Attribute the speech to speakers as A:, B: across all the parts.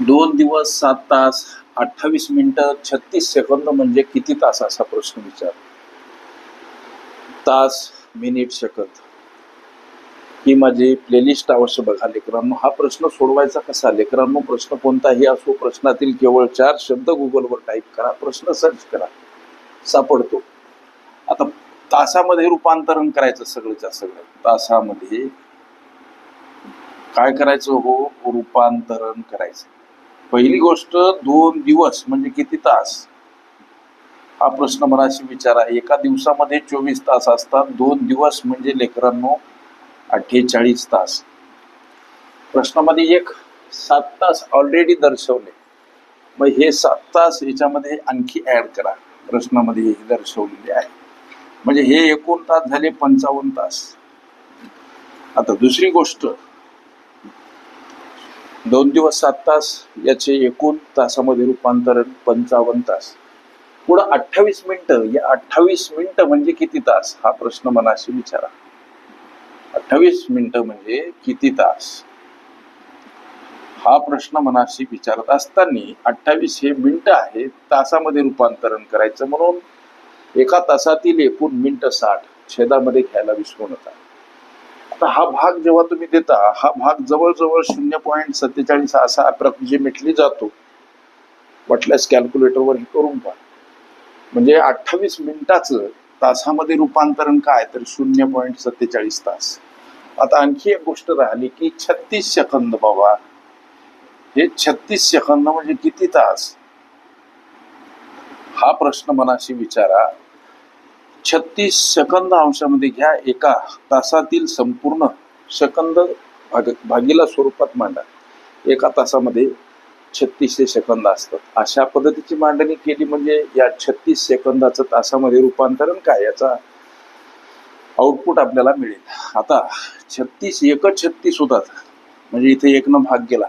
A: दोन दिवस सात तास अठ्ठावीस मिनिटं छत्तीस सेकंद म्हणजे किती तास असा प्रश्न विचार. तास मिनिट सेकंद. ही माझी प्लेलिस्ट अवश्य बघा लेकरांनो. हा प्रश्न सोडवायचा कसा? लेकरांनो प्रश्न कोणताही असो प्रश्नातील केवळ चार शब्द गुगलवर टाईप करा. प्रश्न सर्च करा. सापडतो. आता तासामध्ये रूपांतरण करायचं सगळंच्या सगळं तासामध्ये काय करायचं हो? रूपांतरण करायचं. पहिली गोष्ट दोन दिवस म्हणजे किती तास? हा प्रश्न मनाशी विचारा एका दिवसामध्ये चोवीस तास असतात. दोन दिवस म्हणजे लेकरांनो अठ्ठेचाळीस तास. प्रश्नामध्ये एक सात तास ऑलरेडी दर्शवले. मग हे सात तास याच्यामध्ये आणखी ऍड करा. प्रश्नामध्ये हे दर्शवलेले आहे. म्हणजे हे एकूण तास झाले पंचावन्न तास. आता दुसरी गोष्ट दोन दिवस सात तास याचे एकूण तासामध्ये रूपांतरण पंचावन्न तास. पुढं अठ्ठावीस मिनिटं या अठ्ठावीस मिनिटं म्हणजे किती तास? हा प्रश्न मनाशी विचारा. अठ्ठावीस मिनिटं म्हणजे किती तास? हा प्रश्न मनाशी विचारत असताना अठ्ठावीस हे मिनिटं आहे तासामध्ये रूपांतरण करायचं म्हणून एका तासातील एकूण मिनिटं साठ छेदामध्ये घ्यायला विसरू नका. आता हा भाग जेव्हा तुम्ही देता हा भाग जवळजवळ शून्य पॉईंट सत्तेचाळीस असा अप्रॉक्सिमेटली जातो. वाटल्यास कॅल्क्युलेटरवर हे करून पहा. म्हणजे अठ्ठावीस मिनिटाचं तासामध्ये रूपांतरण काय? तर शून्य पॉईंट सत्तेचाळीस तास. आता आणखी एक गोष्ट राहिली की छत्तीस सेकंद बाबा. हे छत्तीस सेकंद म्हणजे किती तास? हा प्रश्न मनाशी विचारा. छत्तीस सेकंद अंशामध्ये घ्या एका तासातील संपूर्ण सेकंद भाग भागीला स्वरूपात मांडा. एका तासामध्ये छत्तीसशे सेकंद असतात. अशा पद्धतीची मांडणी केली म्हणजे या छत्तीस सेकंदाचं तासामध्ये रूपांतरण काय? याचा आउटपुट आपल्याला मिळेल. आता छत्तीस एकच छत्तीस होतात. म्हणजे इथे एकनं भाग गेला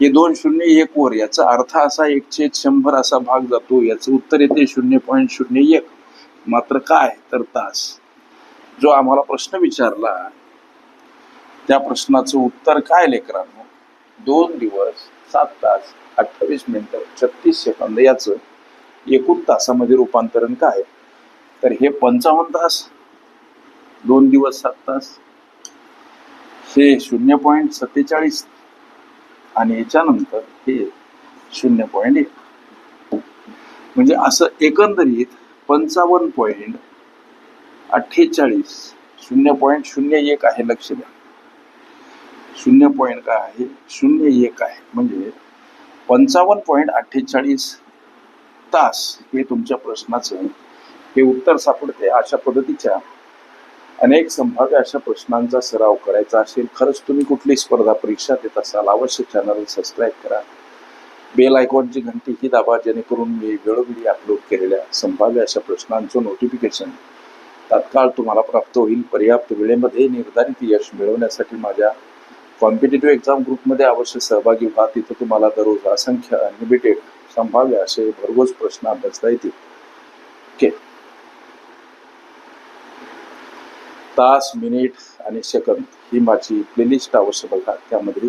A: हे दोन शून्य एक वर याचा अर्थ असा एकशे शंभर असा भाग जातो. याचं उत्तर येते शून्य पॉईंट शून्य एक. मात्र काय तर तास. जो आम्हाला प्रश्न विचारला त्या प्रश्नाचं उत्तर काय लेकरांनो? दोन दिवस सात तास अठ्ठावीस मिनिटं छत्तीस सेकंद याचं एकूण तासामध्ये रूपांतरण काय? तर हे पंचावन्न तास दोन दिवस सात तास हे शून्य पॉईंट सत्तेचाळीस आणि याच्यानंतर हे शून्य पॉईंट एक. म्हणजे असं एकंदरीत पंचावन्न पॉईंट अठ्ठेचाळीस. शून्य पॉईंट शून्य एक आहे लक्ष द्या. शून्य पॉईंट काय आहे? शून्य एक आहे. म्हणजे पंचावन्न पॉईंट अठ्ठेचाळीस तास हे तुमच्या प्रश्नाचं हे उत्तर सापडते अशा पद्धतीच्या अनेक संभाव्य अशा प्रश्नांचा सराव करायचा असेल. खरंच तुम्ही कुठली स्पर्धा परीक्षा देत असाल अवश्य चॅनल सबस्क्राईब करा. बेल आयकॉनची घंटी ही दाबा जेणेकरून मी वेळोवेळी अपलोड केलेल्या संभाव्य अशा प्रश्नांचं नोटिफिकेशन तात्काळ तुम्हाला प्राप्त होईल. पर्याप्त वेळेमध्ये निर्धारित यश मिळवण्यासाठी माझ्या कॉम्पिटेटिव्ह एक्झाम ग्रुपमध्ये अवश्य सहभागी व्हा. तिथं तुम्हाला दररोज असंख्य अनलिमिटेड संभाव्य असे भरघोस प्रश्न अभ्यासता येतील. ओके तास मिनिट आणि सेकंद ही माझी प्लेलिस्ट अवश्य बघा. त्यामध्ये